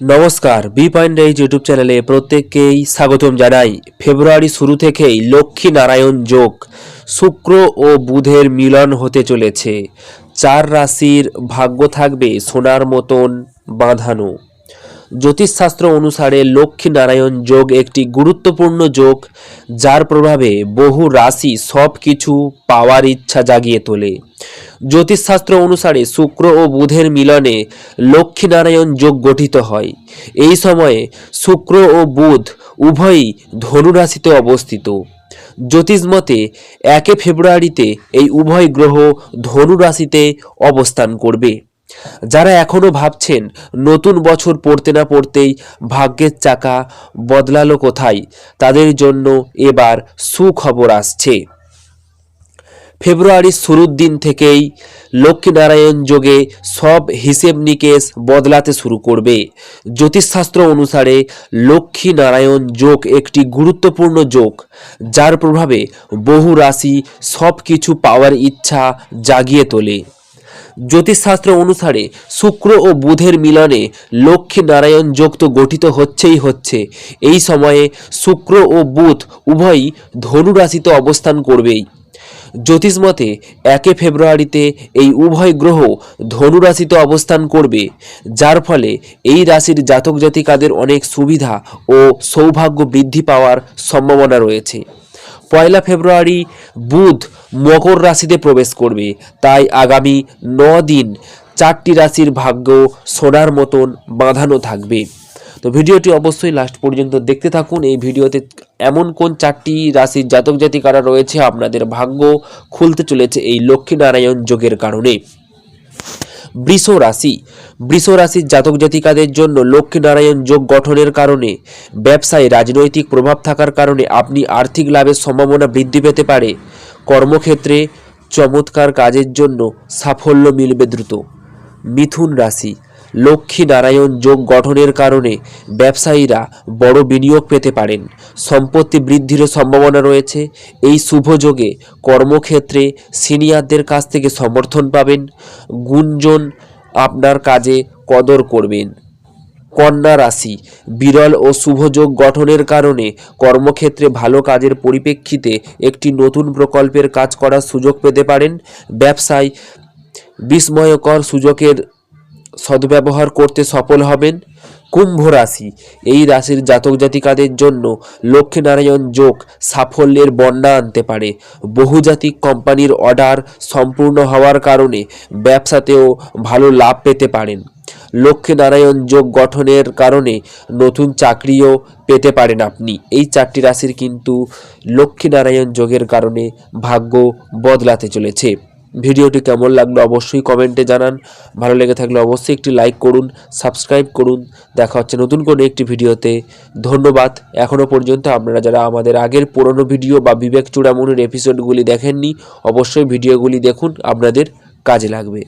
নমস্কার, B point H YouTube চ্যানেলে প্রত্যেককেই স্বাগতম জানাই। ফেব্রুয়ারি শুরু থেকেই লক্ষ্মী নারায়ণ যোগ শুক্র ও বুধের মিলন হতে চলেছে। চার রাশির ভাগ্য থাকবে সোনার মতন বাঁধানো। জ্যোতিষশাস্ত্র অনুসারে লক্ষ্মী নারায়ণ যোগ একটি গুরুত্বপূর্ণ যোগ, যার প্রভাবে বহু রাশি সব কিছু পাওয়ার ইচ্ছা জাগিয়ে তোলে। জ্যোতিষশাস্ত্র অনুসারে শুক্র ও বুধের মিলনে লক্ষ্মীনারায়ণ যোগ গঠিত হয়। এই সময়ে শুক্র ও বুধ উভয়ই ধনুরাশিতে অবস্থিত। জ্যোতিষমতে একে ফেব্রুয়ারিতে এই উভয় গ্রহ ধনু রাশিতে অবস্থান করবে। যারা এখনও ভাবছেন নতুন বছর পড়তে না পড়তেই ভাগ্যের চাকা বদলালো কোথায়, তাদের জন্য এবার সুখবর আসছে। ফেব্রুয়ারির শুরুর দিন থেকেই লক্ষ্মীনারায়ণ যোগে সব হিসেব নিকেশ বদলাতে শুরু করবে। জ্যোতিষশাস্ত্র অনুসারে লক্ষ্মী নারায়ণ যোগ একটি গুরুত্বপূর্ণ যোগ, যার প্রভাবে বহু রাশি সব কিছু পাওয়ার ইচ্ছা জাগিয়ে তোলে। জ্যোতিষশাস্ত্র অনুসারে শুক্র ও বুধের মিলনে লক্ষ্মী নারায়ণ যোগ তো গঠিত হচ্ছেই হচ্ছে। এই সময়ে শুক্র ও বুধ উভয়ই ধনু রাশিতে অবস্থান করবেই। জ্যোতিষমতে একে ফেব্রুয়ারিতে এই উভয় গ্রহ ধনু রাশিতে অবস্থান করবে, যার ফলে এই রাশির জাতক জাতিকাদের অনেক সুবিধা ও সৌভাগ্য বৃদ্ধি পাওয়ার সম্ভাবনা রয়েছে। পয়লা ফেব্রুয়ারি বুধ মকর রাশিতে প্রবেশ করবে, তাই আগামী ন দিন চারটি রাশির ভাগ্য সোনার মতন বাঁধানো থাকবে। তো ভিডিওটি অবশ্যই লাস্ট পর্যন্ত দেখতে থাকুন, এই ভিডিওতে এমন কোন চারটি রাশির জাতক জাতিকারা রয়েছে? আপনাদের ভাগ্য খুলতে চলেছে এই লক্ষ্মীনারায়ণ যোগের কারণে। বৃষ রাশি। বৃষ রাশির জাতক জাতিকাদের জন্য লক্ষ্মীনারায়ণ যোগ গঠনের কারণে ব্যবসায় রাজনৈতিক প্রভাব থাকার কারণে আপনি আর্থিক লাভের সম্ভাবনা বৃদ্ধি পেতে পারে। কর্মক্ষেত্রে চমৎকার কাজের জন্য সাফল্য মিলবে দ্রুত। মিথুন রাশি। লক্ষ্মী নারায়ণ যোগ গঠনের কারণে ব্যবসায়ীরা বড় বিনিয়োগ পেতে পারেন। সম্পত্তি বৃদ্ধিরও সম্ভাবনা রয়েছে। এই শুভ যোগে কর্মক্ষেত্রে সিনিয়রদের কাছ থেকে সমর্থন পাবেন। গুঞ্জন আপনার কাজে কদর করবেন। কন্যা রাশি, বিরল ও শুভযোগ গঠনের কারণে কর্মক্ষেত্রে ভালো কাজের পরিপ্রেক্ষিতে একটি নতুন প্রকল্পের কাজ করার সুযোগ পেতে পারেন। ব্যবসায় বিস্ময়কর সুযোগের সদ্ব্যবহার করতে সফল হবেন কুম্ভ রাশি। এই রাশির জাতক জাতিকাদের জন্য লক্ষ্মীনারায়ণ যোগ সাফল্যের বন্যা আনতে পারে। বহুজাতিক কোম্পানির অর্ডার সম্পূর্ণ হওয়ার কারণে ব্যবসাতেও ভালো লাভ পেতে পারেন। লক্ষ্মীনারায়ণ যোগ গঠনের কারণে নতুন চাকরিও পেতে পারেন আপনি। এই চারটি রাশির কিন্তু লক্ষ্মীনারায়ণ যোগের কারণে ভাগ্য বদলাতে চলেছে। ভিডিওটি কেমন লাগল অবশ্যই কমেন্টে জানান। ভালো লেগে থাকলে অবশ্যই একটি লাইক করুন সাবস্ক্রাইব করুন। দেখা হচ্ছে নতুন কোনো একটি ভিডিওতে। ধন্যবাদ। এখনও পর্যন্ত আপনারা যারা আমাদের আগের পুরনো ভিডিও বা বিবেক চূড়ামণির এপিসোডগুলি দেখেননি, অবশ্যই ভিডিওগুলি দেখুন, আপনাদের কাজে লাগবে।